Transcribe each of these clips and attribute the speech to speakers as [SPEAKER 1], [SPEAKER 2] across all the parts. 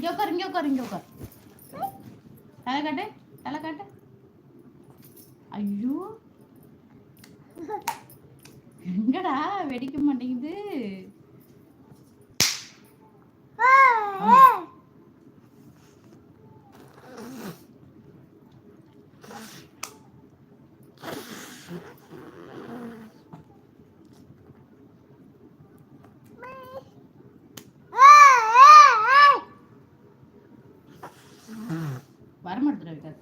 [SPEAKER 1] இங்கே உட்கார் இங்கே உட்கார் இங்கே உட்காரு தலை காட்டு தலை காட்டு. ஐயோ. எங்கடா? வெடிக்க மாட்டேங்குது. வரமாட்டேன் வைக்காது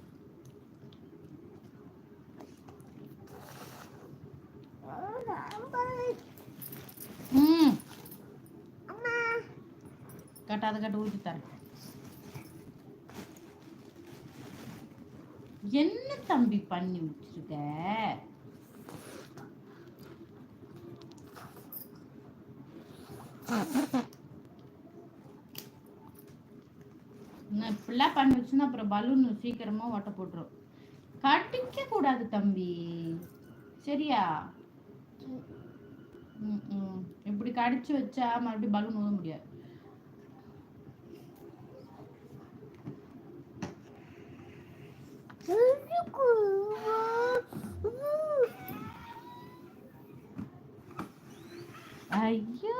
[SPEAKER 1] ம் கட்டாத கட்டு ஊற்றி தரேன். என்ன தம்பி பண்ணி வச்சிருக்க? நான் இப்படிலாம் பண்ணி வச்சுன்னா அப்புறம் பலூன் சீக்கிரமாக ஓட்ட போட்டுரும். கட்டிக்க கூடாது தம்பி. சரியா? ம். இப்படி கடிச்சு வச்சா மறுபடியும் பலூன் ஊத முடியாது. ஐயோ.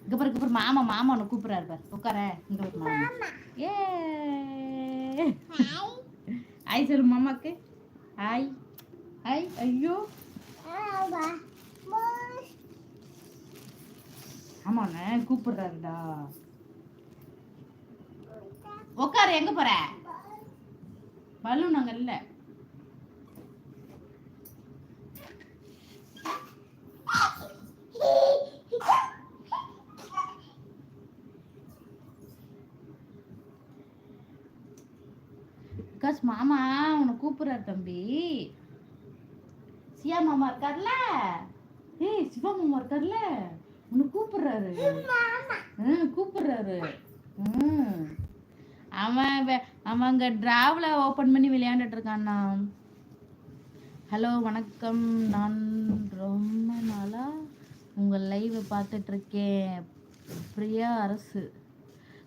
[SPEAKER 1] இங்க பாரு இங்க பாரு மாமா மாமா கூப்பிடுறாரு பாரு. உட்கார இங்க பாரு மாமா. ஏ. ஹாய் சொல்லு மாமாக்கு. ஹாய் ஹாய் ஐயோ. ஆமாண்ணே கூப்பிடுறாருடா. உட்காரு எங்க போற? பலூன் அங்க இல்ல மாமா உன்னை கூப்பிடுறாரு தம்பி. சியா மாமா இருக்கார்ல? ஏய் சிவா மாமா இருக்கார்ல? உன்னை கூப்பிடுறாரு. ம் கூப்பிடுறாரு. ம். அவன் அவன் அங்கே டிராவில் ஓப்பன் பண்ணி விளையாண்டுட்டு இருக்கான்னா? ஹலோ வணக்கம். நான் ரொம்ப நாளாக உங்கள் லைவை பார்த்துட்ருக்கேன் பிரியா அரசு.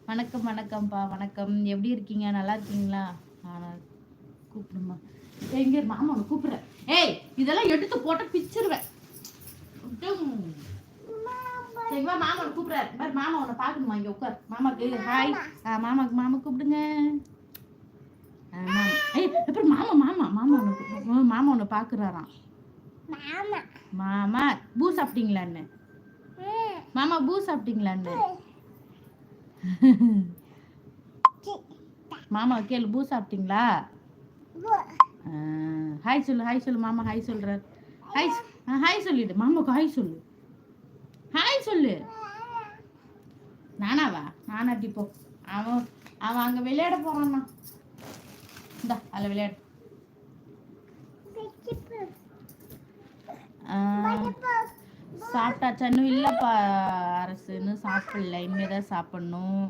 [SPEAKER 1] வணக்கம் வணக்கம்ப்பா. வணக்கம். எப்படி இருக்கீங்க? நல்லா இருக்கீங்களா? ஆனால் கூப்பிடுமா. எங்க மாமா உன்னை கூப்பிடுறேன் ஏய் இதெல்லாம் எடுத்து போட்டு பிச்சிருவேன். டும். சரி வா மாமா உன்னை கூப்பிடுறாரு. பாரு மாமா உன்னை பார்க்கணுமா? இங்க உட்கார். மாமாக்கு ஹாய் மாமாக்கு மாமா கூப்பிடுங்க. ஏய் அப்புறம் மாமா மாமா மாமா உன்னை கூப்பிடு- மாமா உன்னை பார்க்குறாராம். மாமா. பூ சாப்பிட்டீங்களான்னு மாமா பூ சாப்பிட்டீங்களான்னு மாமா கேளு பூ சாப்பிட்டீங்களா? ஹாய் சொல்லு ஹாய் சொல்லு மாமா ஹாய் சொல்கிறார் ஹாய் ஆ, ஹாய் சொல்லிடு மாமாவுக்கு ஹாய் சொல்லு. ஹாய் சொல்லு. நானாவா? நானா போ. அவன் அவன் அங்கே விளையாட போறான்னா இந்தா அதில் விளையாடு. சாப்பிட்டாச்சா? இன்னும் இல்லைப்பா அரசு. இன்னும் சாப்பிடல. இனிமேல் தான் சாப்பிடணும்.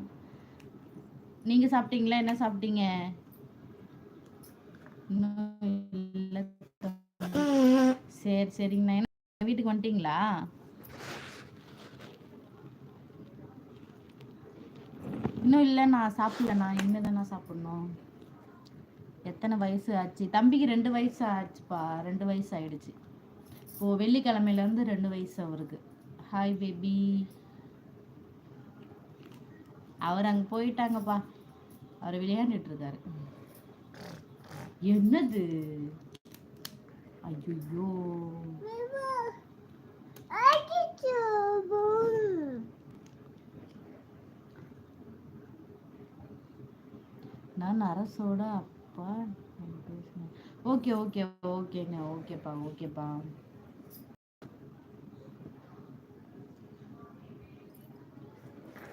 [SPEAKER 1] நீங்கள் சாப்பிட்டீங்களா? என்ன சாப்பிட்டீங்க? இன்னும் இல்லை. சரி சரிங்கண்ணா. என்ன வீட்டுக்கு வந்துட்டீங்களா? இன்னும் இல்லை நான் சாப்பிடலண்ணா. இனிமேல் சாப்பிடணும்? எத்தனை வயசு ஆச்சு? தம்பிக்கு ரெண்டு வயசு ஆச்சுப்பா. ரெண்டு வயசு ஆயிடுச்சு. இப்போ வெள்ளிக்கிழமையிலேருந்து ரெண்டு வயசு அவருக்கு. ஹாய் பேபி அவர் அங்கே போயிட்டாங்கப்பா. அவர் விளையாண்டுட்டு இருக்காரு. என்னது? ஐயோ நான் அரசோட அப்பா ஓகே ஓகே ஓகேங்க ஓகேப்பா ஓகேப்பா.